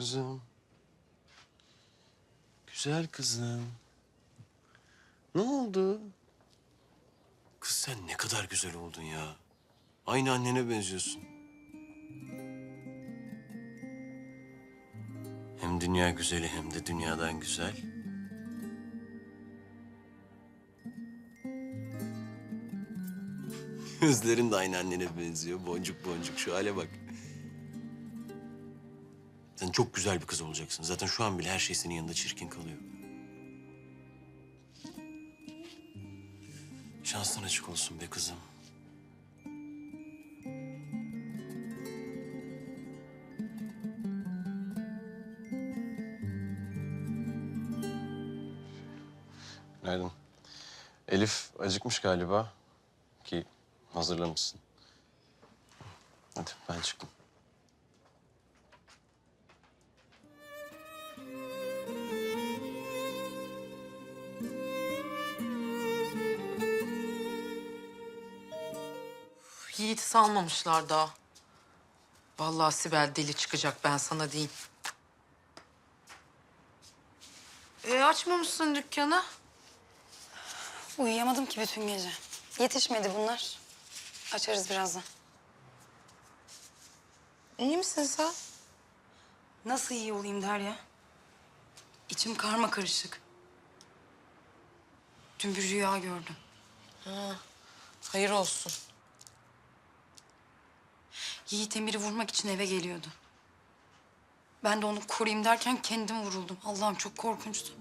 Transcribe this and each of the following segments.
Kızım. Güzel kızım. Ne oldu? Kız sen ne kadar güzel oldun ya. Aynı annene benziyorsun. Hem dünya güzeli hem de dünyadan güzel. Gözlerin de aynı annene benziyor. Boncuk boncuk şu hale bak. Sen çok güzel bir kız olacaksın. Zaten şu an bile her şey senin yanında çirkin kalıyor. Şansın açık olsun be kızım. Günaydın. Elif acıkmış galiba ki hazırlamışsın. Hadi ben çıktım. Yiğit'i salmamışlar daha. Vallahi Sibel deli çıkacak ben sana diyeyim. E açmamışsın dükkanı. Uyuyamadım ki bütün gece. Yetişmedi bunlar. Açarız birazdan. İyi misin sen? Nasıl iyi olayım Derya? İçim karma karışık. Dün bir rüya gördüm. Hayır olsun. Yiğit Emir'i vurmak için eve geliyordu. Ben de onu koruyayım derken kendim vuruldum. Allah'ım çok korkunçtu.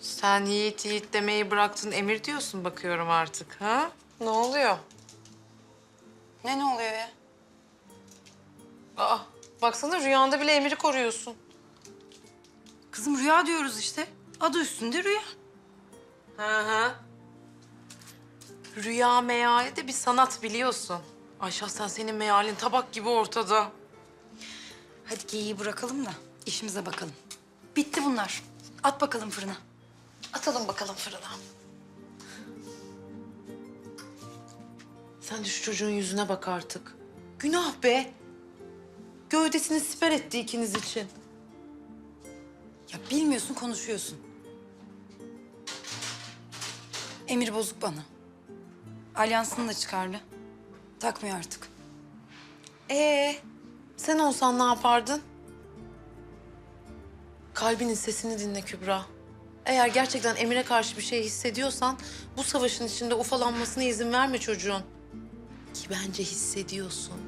Sen Yiğit Yiğit demeyi bıraktın Emir diyorsun bakıyorum artık ha? Ne oluyor? Ne ne oluyor ya? Aa baksana rüyanda bile Emir'i koruyorsun. Kızım rüya diyoruz işte. Adı üstünde rüya. Hı hı. Rüya meyali de bir sanat biliyorsun. Ay şahsen senin meyalin tabak gibi ortada. Hadi geyiği bırakalım da işimize bakalım. Bitti bunlar. At bakalım fırına. Atalım bakalım fırına. Sen de şu çocuğun yüzüne bak artık. Günah be. Gövdesini siper etti ikiniz için. Ya bilmiyorsun konuşuyorsun. Emir bozuk bana. Alyansını da çıkardı. Takmıyor artık. Ee, sen olsan ne yapardın? Kalbinin sesini dinle Kübra. Eğer gerçekten Emir'e karşı bir şey hissediyorsan... ...bu savaşın içinde ufalanmasına izin verme çocuğun. Ki bence hissediyorsun.